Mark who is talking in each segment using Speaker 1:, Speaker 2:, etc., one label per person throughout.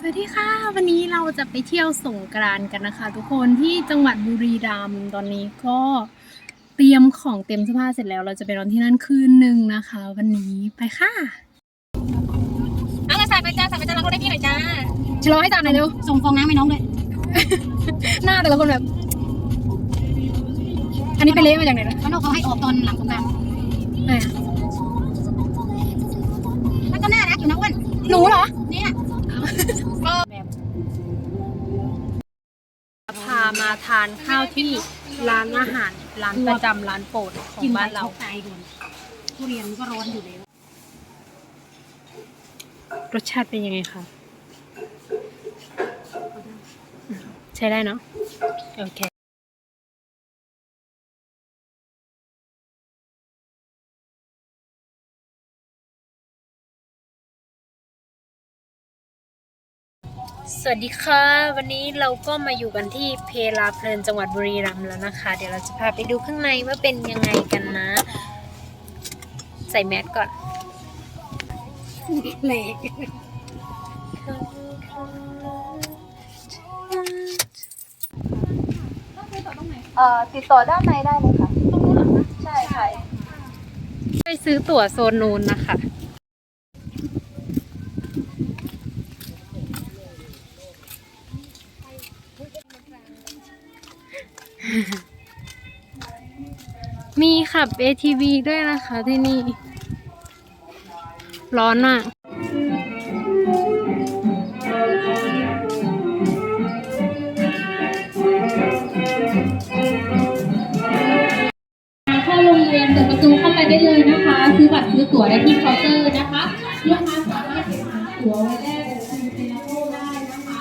Speaker 1: สวัสดีค่ะ วันนี้เราจะไปเที่ยวสงกรานต์กันนะคะ ทุกคนที่จังหวัดบุรีรัมย์ตอนนี้ก็เตรียมของเตรียมเสื้อผ้าเสร็จแล้ว เราจะไปนอนที่นั่นคืนหนึ่งนะคะ วันนี้ไปค่ะ
Speaker 2: เอาละใส่ไปจ้าใส่ไปจ้าแล้วก็ได้พี่หน่อยจ้า
Speaker 1: ชะลอให้จานหน่อยเร็ว
Speaker 2: ส่งฟองน้ำให้น้องด้วย
Speaker 1: หน้าแต่ละคนแบบ อันนี้ไปเละมาจากไหนนะ
Speaker 2: เขาเขาให้ออกตอนหลังสงกรานต์
Speaker 1: ไหนอะ
Speaker 2: แล้วก็น่ารักอยู่นะอ้วน
Speaker 1: หนูเหรอ
Speaker 2: เนี่ย
Speaker 1: มาทานข้าวที่ร้านอาหารร้านประจำร้านโปรดของ
Speaker 2: กิน
Speaker 1: บ้านเรา
Speaker 2: ตายด่วนทุเรียนก็ร้อนอยู่แล้ว
Speaker 1: รสชาติเป็นยังไงคะใช้ได้เนาะโอเค สวัสดีค่ะ วันนี้เราก็มาอยู่กันที่เพลาเพลินจังหวัดบุรีรัมย์แล้วนะคะ เดี๋ยวเราจะพาไปดูข้างในว่าเป็นยังไงกันนะ ใส่แมสก่อน
Speaker 2: เละ
Speaker 3: เอ่อติดต่อด้านในได้เลยค่ะใช่ค่ะ
Speaker 1: ไปซื้อตั๋วโซนนู้นนะคะ ขับ ATV ด้วยนะคะที่นี่ ร้อนมาก
Speaker 4: เข้าโรงเรียนเปิดประตูเข้าไปได้เลยนะคะ ซื้อบัตรซื้อตั๋วได้ที่เคาน์เตอร์นะคะลูกค้าสามารถหาตั๋วไว้ได้ในเซนโก้ได้นะคะ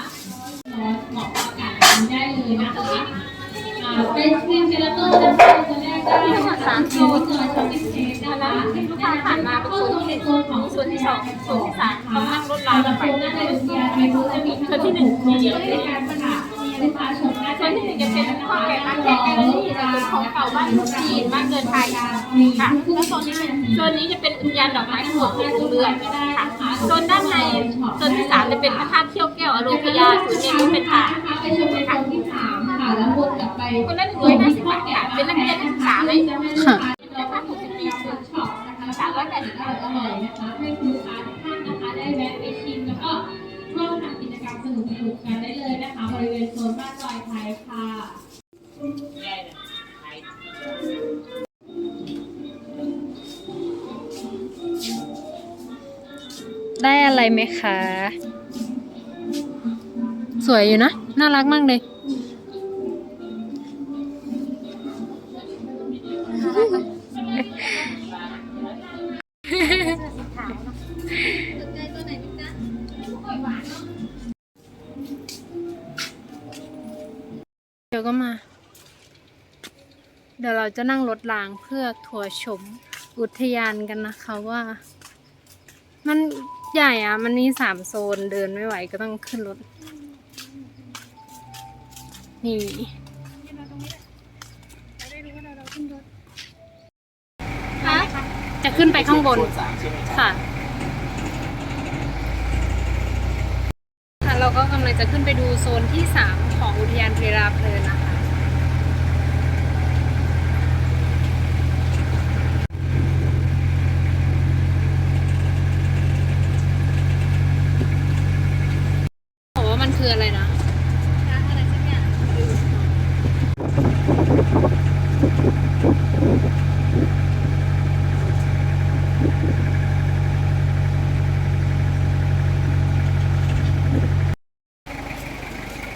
Speaker 4: รอเหมาะกับอากาศแบบนี้ได้เลยนะคะเป็นสกรีนเซนโก้นะคะ จะแรกได้ทั้งหมดสามโซนโซนช็อปปิ้งเซ็นะคะลูกค้าผ่านมาเป็นโซนที่หนึ่งโซนของโซนที่สองโซนที่สามต้องนั่งรถราไปโซนด้านในโรงจะมีโซนที่หนึ่งมีเยวในการประกาศลูกค้าชมได้
Speaker 2: ส่วนที่หนึ่งจะเป็นข้าวแกงร้านแกงแกงนี่จะเป็นของเก่าบ้านจีนบ้านเดินไทยค่ะแล้วโซนนี้เป็นโซนนี้จะเป็นอุทยานดอกไม้สวนภูเรือนค่ะโซนด้านในโซนที่สามจะเป็นพระธาตุเขี้ยวแก้วอโลพยาศูนย์เรียนรู้เป็นฐาน
Speaker 4: นะคะ แล้ววนกลับไป
Speaker 2: คนละหนึ่งร้อยห้าสิบบาทค่ะเป็นนักเรียนนักศึกษาไหม
Speaker 1: ค่ะ
Speaker 2: ราคาหกสิบปี
Speaker 4: ช็อปช็อปนะคะสามร้อยแปดสิบอร่อยนะคะให้คุณลูกค้าทุกท่านนะคะได้แวะไปชิมแล้วก็ร่วมทำกิจกรรมสนุกๆกันได้เลยนะคะบริเวณโซนบ้านลอยไทยค่ะ
Speaker 1: ได้อะไรไหมคะ สวยอยู่นะ น่ารักมากเลย เดี๋ยวก็มา เดี๋ยวเราจะนั่งรถรางเพื่อทัวร์ชมอุทยานกันนะคะว่า มันใหญ่อะมันมีสามโซนเดินไม่ไหวก็ต้องขึ้นรถ นี่คะจะขึ้นไปข้างบนค่ะ ค่ะ เราก็กำลังจะขึ้นไปดูโซนที่สามของอุทยานเพลาเพลินนะคะ บอกว่ามันคืออะไรนะ
Speaker 2: อะไรสักอย่าง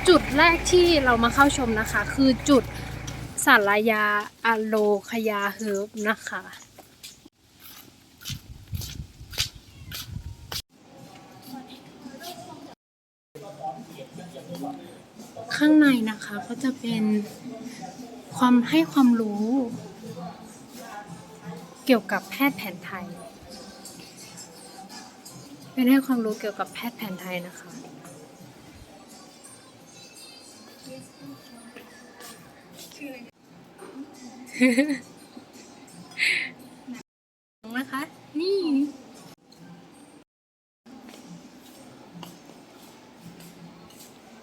Speaker 1: จุดแรก ที่เรามาเข้าชมนะคะ คือจุดสารยาอโลคยาเฮิร์บนะคะ ข้างในนะคะก็จะเป็นความให้ความรู้ เกี่ยวกับแพทย์แผนไทย เป็นให้ความรู้เกี่ยวกับแพทย์แผนไทยนะคะ นะคะ นี่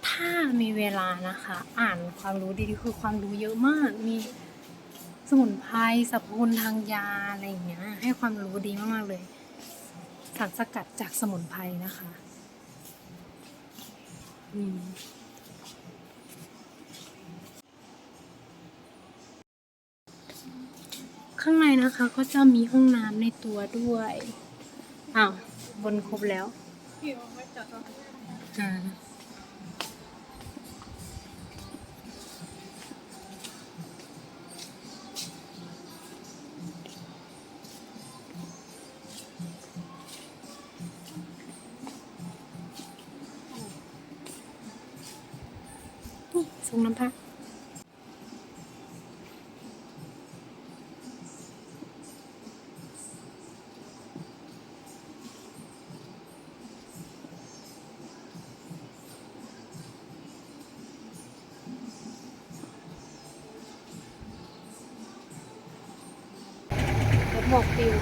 Speaker 1: ถ้ามีเวลานะคะ อ่านความรู้ดีๆคือความรู้เยอะมาก มีสมุนไพรสรรพคุณทางยาอะไรอย่างเงี้ย ให้ความรู้ดีมากๆเลยสารสกัดจากสมุนไพรนะคะ อืม ข้างในนะคะก็จะมีห้องน้ำในตัวด้วยอ้าวบนครบแล้วอ่านี่ส่งน้ำพักรถ หมวกปิว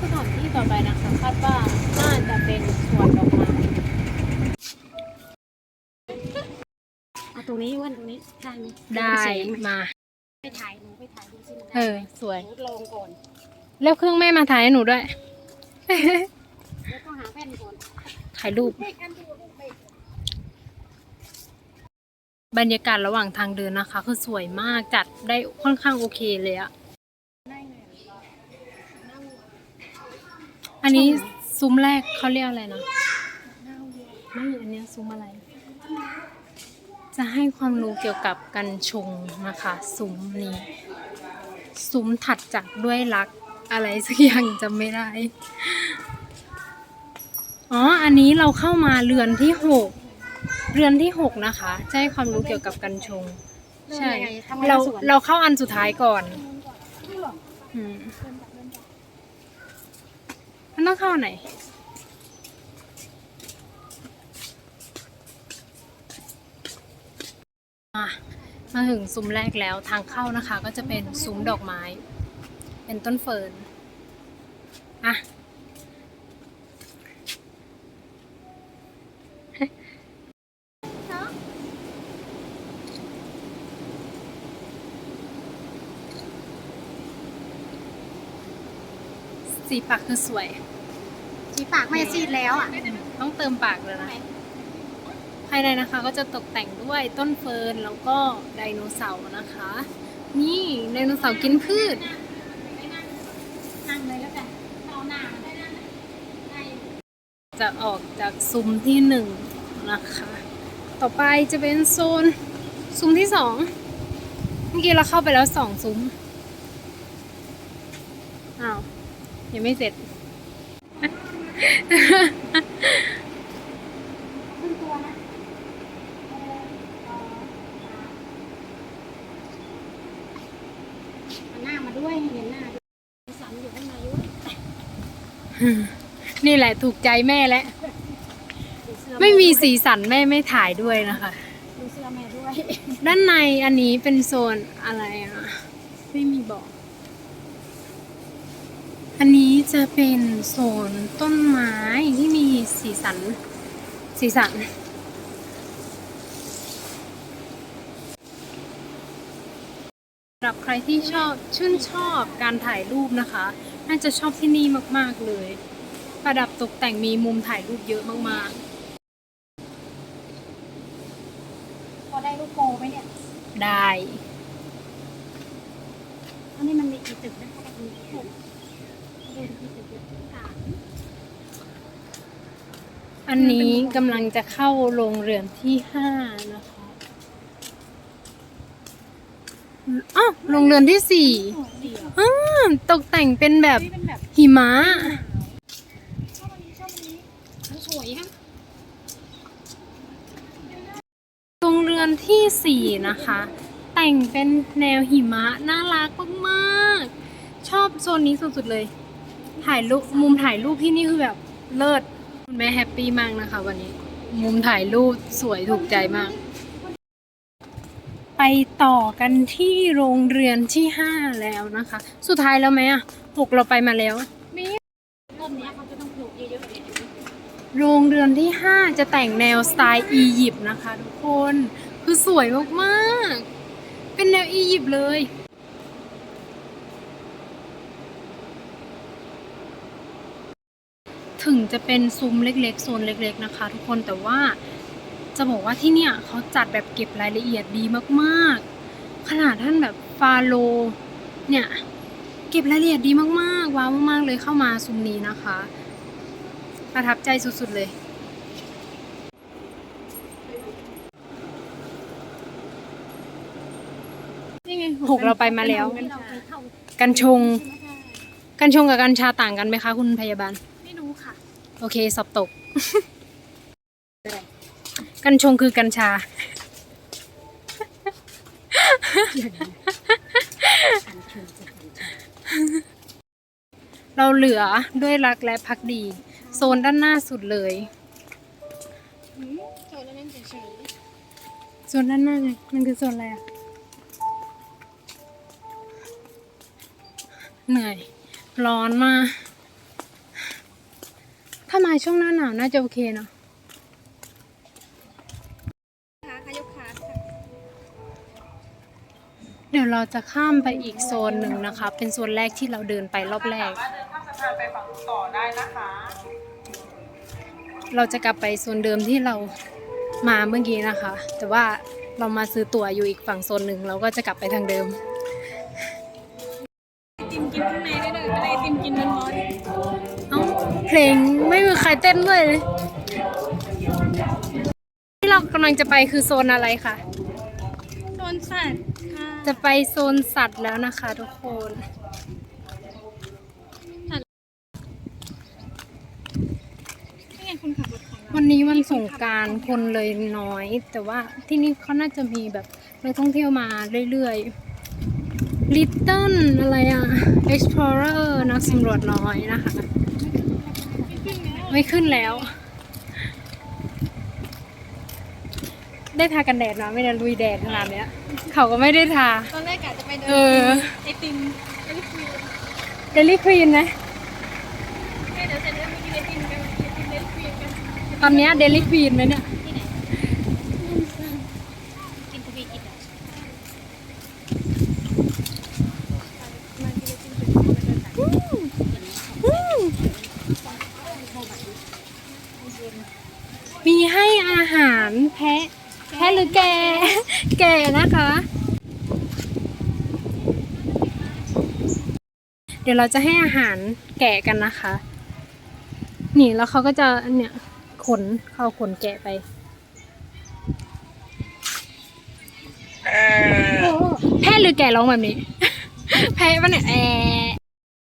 Speaker 1: สถานที่ต่อไปนะคะคาดว่าน่าจะเป็นสวนดอกไม้
Speaker 2: เอาตรงนี้อ้วันตรงนี้ใช่ไหม
Speaker 1: ได้มา
Speaker 2: ไปถ่ายหนูไปถ่ายดูสิมัน
Speaker 1: เอ
Speaker 2: ได้
Speaker 1: อสวย
Speaker 2: หนูลองก่อน
Speaker 1: แล้วเครื่องแม่มาถ่ายให้หนูด้วย
Speaker 2: แล้วต้องหาแผ่นก่อน
Speaker 1: ถ่ายรูป
Speaker 2: เด็กกันดูลูกเด็ก
Speaker 1: บรรยากาศระหว่างทางเดินนะคะ คือสวยมากจัดได้ค่อนข้างโอเคเลยอะอันนี้ซุ้มแรกเขาเรียกอะไรนะไม่อันเนี้ยซุ้มอะไร จะให้ความรู้เกี่ยวกับกัญชงนะคะซุ้มนี้ซุ้มถัดจากด้วยรักอะไรสักอย่างจำไม่ได้ อ๋อ อันนี้เราเข้ามาเรือนที่หกเรือนที่หกนะคะจะให้ความรู้เกี่ยวกับกัญชง ใช่ เราเราเข้าอันสุดท้ายก่อนอืมมันต้องเข้าไหน มามาถึงซุ้มแรกแล้วทางเข้านะคะ ก็จะเป็นซุ้มดอกไม้ เป็นต้นเฟิร์นอะสีปากคือสวย
Speaker 2: สีปากไม่ซีดแล้วอะ
Speaker 1: ต้องเติมปากเลยนะ ภายในนะคะก็จะตกแต่งด้วยต้นเฟิร์นแล้วก็ไดโนเสาร์นะคะ นี่ไดโนเสาร์กินพืช
Speaker 2: นั่งเลยแล้วกันเอาหน้า
Speaker 1: จะออกจากซุ้มที่หนึ่งนะคะ ต่อไปจะเป็นโซนซุ้มที่สองเมื่อกี้เราเข้าไปแล้วสองซุ้มอ้าวยังไม่เสร็จ
Speaker 2: ขึ้นตัวนะเอาหน้ามาด้วยให้เห็นหน้าด้วยสันอยู่ข้างในด้วย
Speaker 1: นี่แหละถูกใจแม่แล้ว
Speaker 2: ดูเสื้อ
Speaker 1: ไม่มีสีสันแม่ไม่ถ่ายด้วยนะคะ
Speaker 2: ดูเสื้อแม่ด้วย
Speaker 1: ด้านในอันนี้เป็นโซนอะไรอะ ไม่มีบอก อันนี้จะเป็นโซนต้นไม้ที่มีสีสัน สีสันสำหรับใครที่ชอบชื่นชอบการถ่ายรูปนะคะ น่าจะชอบที่นี่มากๆเลย ประดับตกแต่งมีมุมถ่ายรูปเยอะมาก
Speaker 2: พอได้ลูกโปไหมเนี่ย
Speaker 1: ๆได้
Speaker 2: อันนี้มันมีกี่ตึกนะมีกี่ตึกดูกี่ตึกเนี่ยสาม
Speaker 1: อันนี้กำลังจะเข้าโรงเรือนที่ห้านะคะ อ้าวโรงเรือนที่สี่
Speaker 2: สวยดีอะ
Speaker 1: อ้าตกแต่งเป็นแบบ
Speaker 2: นี่เป็นแบบ
Speaker 1: หิมะ
Speaker 2: ชอบอันนี้ชอบอันนี้มันสวยฮะ
Speaker 1: โรงเรือนที่สี่นะคะ แต่งเป็นแนวหิมะน่ารักมากๆชอบโซนนี้สุดๆเลย ถ่ายรูปมุมถ่ายรูปที่นี่คือแบบเลิศคุณแม่แฮปปี้มากนะคะ วันนี้ มุมถ่ายรูปสวยถูกใจมากไป ต่อกันที่โรงเรียนที่ห้าแล้วนะคะ สุดท้ายแล้วไหมอะหกเราไปมาแล้ว
Speaker 2: ต้นเนี้เขาจะต้องปลูกเยอะๆ
Speaker 1: โรงเรือนที่ 5 จะแต่งแนวสไตล์อียิปต์นะคะ ทุกคนคือสวยมากๆ เป็นแนวอียิปต์เลยถึงจะเป็นซุ้มเล็กๆ โซนเล็ก ๆ นะคะ ทุกคนแต่ว่า จะบอกว่าที่เนี่ยเขาจัดแบบเก็บรายละเอียดดีมากๆ ขนาดท่านแบบฟาโลเนี่ยเก็บรายละเอียดดีมากๆ ว้าวมากๆเลยเข้ามาซุ้มนี้นะคะ ประทับใจสุดๆเลย
Speaker 2: นี่ไง
Speaker 1: หกเราไปมาแล้ว กัญชง กัญชงกับกัญชาต่างกันไหมคะ คุณพยาบาล
Speaker 2: ไม่รู้ค่ะ
Speaker 1: โอเค สอบตก กัญชงคือกัญชา เราเหลือด้วยรักและพักดี โซนด้านหน้าสุดเลย
Speaker 2: โซนนั้นเฉย
Speaker 1: โซนด้านหน้าไงมันคือโซนอะไรอะเหนื่อย ร้อนมาก ถ้ามาช่วงหน้าหนาวน่าจะโอเคเนอะ ดี๋ยวเราจะข้ามไปอีกโซนหนึ่งนะคะ เป็นโซนแรกที่เราเดินไปรอบแรกเราจะกลับไปโซนเดิมที่เรามาเมื่อกี้นะคะ แต่ว่าเรามาซื้อตั๋วอยู่อีกฝั่งโซนหนึ่งเราก็จะกลับไปทางเดิม
Speaker 2: ไอติมกินข้างในได้เลยจะได้ไอติมกินร้อน
Speaker 1: เอ้าเพลงไม่มีใครเต้นด้วยเลยที่เรากำลังจะไปคือโซนอะไรคะ
Speaker 2: ๆโซน สัตว์ค่ะ
Speaker 1: จะไปโซนสัตว์แล้วนะคะทุกคน
Speaker 2: นี่ไงคุณขับรถของเรา
Speaker 1: วันนี้วันสงกรารคนเลยน้อย แต่ว่าที่นี่เขาน่าจะมีแบบนักท่องเที่ยวมาเรื่อยๆ Little อะไรอะ Explorer นักสำรวจน้อยนะคะ ไม่ขึ้นแล้ว ได้ทากันแดดนะไม่ได้ลุยแดดขนาดเนี้ย เขาก็ไม่ได้ทา
Speaker 2: ตอนแรกกะจะไปเดิ
Speaker 1: เออ
Speaker 2: ไอติมไอติม
Speaker 1: เดลี่ควีนนะ
Speaker 2: เดี๋ยวเสร็จแล้วไปกินไอติมกันกินไอติมกัน
Speaker 1: ตอนเนี้เดลี่ควีนไหมเนี่ย
Speaker 2: กินทวีกินอะ
Speaker 1: มีให้อาหารแพะ แพะหรือแก แก่นะคะ เดี๋ยวเราจะให้อาหารแกะกันนะคะ นี่แล้วเขาก็จะเนี่ยขนเข้าขนแกะไปแพะหรือแกะร้องแบบนี้ แพะปะเนี่ยแอะ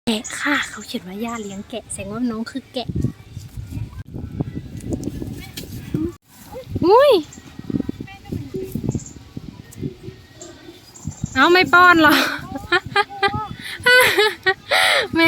Speaker 1: แกะค่ะเขาเขียนว่าย่าเลี้ยงแกะแสดงว่าน้องคือแกะอุ้ยเอาไม่ป้อนหรอ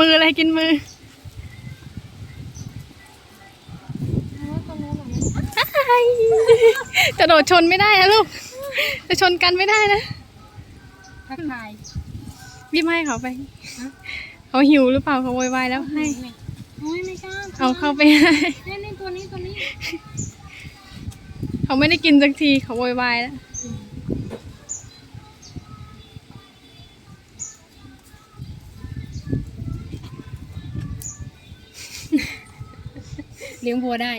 Speaker 1: มื
Speaker 2: ออะไรกินมือกระโดดชนไม่ได้นะลูก จะชนกันไม่ได้นะ
Speaker 1: ทักทาย
Speaker 2: รีบให้เขาไป เขาหิวหรือเปล่าเขาโวยวายแล้วให้
Speaker 1: โอ้ยไม่กล้า
Speaker 2: เอาเข้าไปให้
Speaker 1: นี่นี่ตัวนี้ตัวนี้
Speaker 2: เขาไม่ได้กินสักทีเขาโวยวายแล้ว
Speaker 1: เลี้ยงวัวได้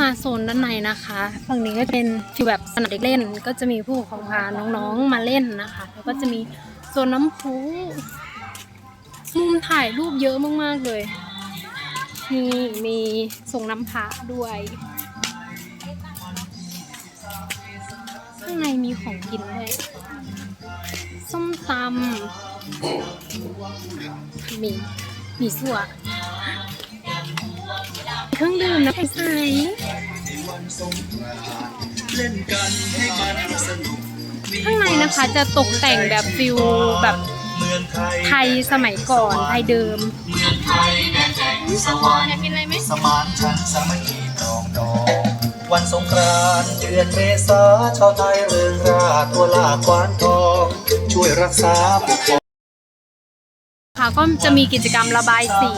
Speaker 1: มาโซนด้านในนะคะฝั่งนี้ก็เป็นฟีลแบบสนามเด็กเล่น ก็จะมีผู้ปกครองพาน้องๆมาเล่นนะคะ แล้วก็จะมีโซนน้ำพุมุมถ่ายรูปเยอะมากๆเลยนี่มีส่งน้ำพระด้วย ข้างในมีของกินด้วย ส้มตำมีมีสั่ว เครื่องดื่มน้ำใส
Speaker 5: เล่นกันให้มันสนุก
Speaker 1: ข้างในนะคะจะตกแต่งแบบฟิลแบบ
Speaker 5: เมืองไทย
Speaker 1: ไทยสมัยก่อนไทยเดิม
Speaker 5: เมืองไทยแดนแสงสว่างสมานฉันท์สามัคคีปรองดองวันสงกรานต์เดือนเมษาชาวไทยเริงราตัวลาควานทอง ช่วยรักษาปกป้อง
Speaker 1: ค่ะก็จะมีกิจกรรมระบายสี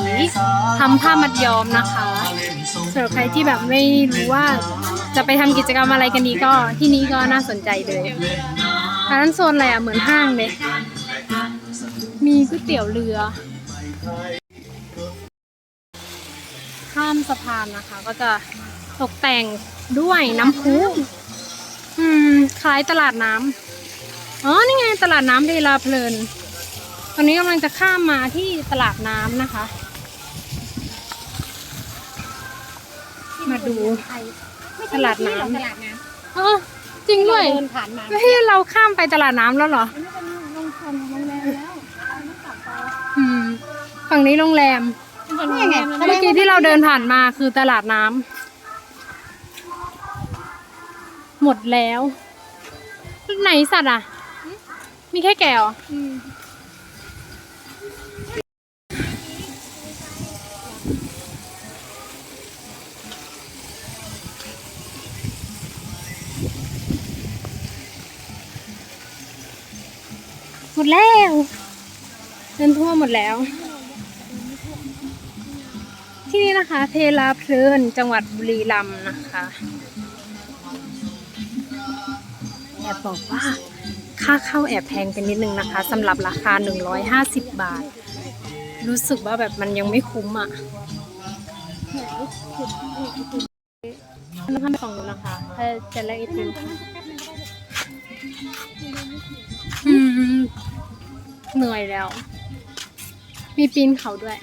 Speaker 1: ทำผ้ามัดย้อมนะคะ สำหรับใครที่แบบไม่รู้ว่าจะไปทำกิจกรรมอะไรกันดีก็ที่นี้ก็น่าสนใจเลยอันนั้นโซนอะไรอะเหมือนห้างเลย มีก๋วยเตี๋ยวเรือ ข้ามสะพานนะคะ ก็จะตกแต่งด้วยน้ำพุอืม คล้ายตลาดน้ำอ๋อ นี่ไงตลาดน้ำเวลาเพลิน ตอนนี้กำลังจะข้ามมาที่ตลาดน้ำนะคะ มาดูตลาดน้ำ
Speaker 3: ตลาดน้
Speaker 1: อ๋อจริงด้วยำ
Speaker 3: เดินผ่านมา
Speaker 1: ไม่ให้เราข้ามไปตลาดน้ำแล้วเหรอ
Speaker 3: อันนี้เป็นโรงแรมโรงแรมแล้วไม่กลับไป
Speaker 1: อืม ฝั่งนี้โรงแรม
Speaker 3: นี่ไง
Speaker 1: เมื่อกี้ที่เราเดินผ่านมาคือตลาดน้ำหมดแล้ว ไหนสัตว์อะ มีแค่แก่เหรอหม เดินทั่วหมดแล้ว ที่นี่นะคะ เทลาเพลินจังหวัดบุรีรัมย์นะคะแอบบอกว่าค่าเข้าแอบแพงไปนิดนึงนะคะสำหรับราคา 150 บาท รู้สึกว่าแบบมันยังไม่คุ้มอะต้องทำไปฝั่งนู้นะคะถ้าจะแลกไอติมอืมเหนื่อยแล้ว มีปีนเขาด้วย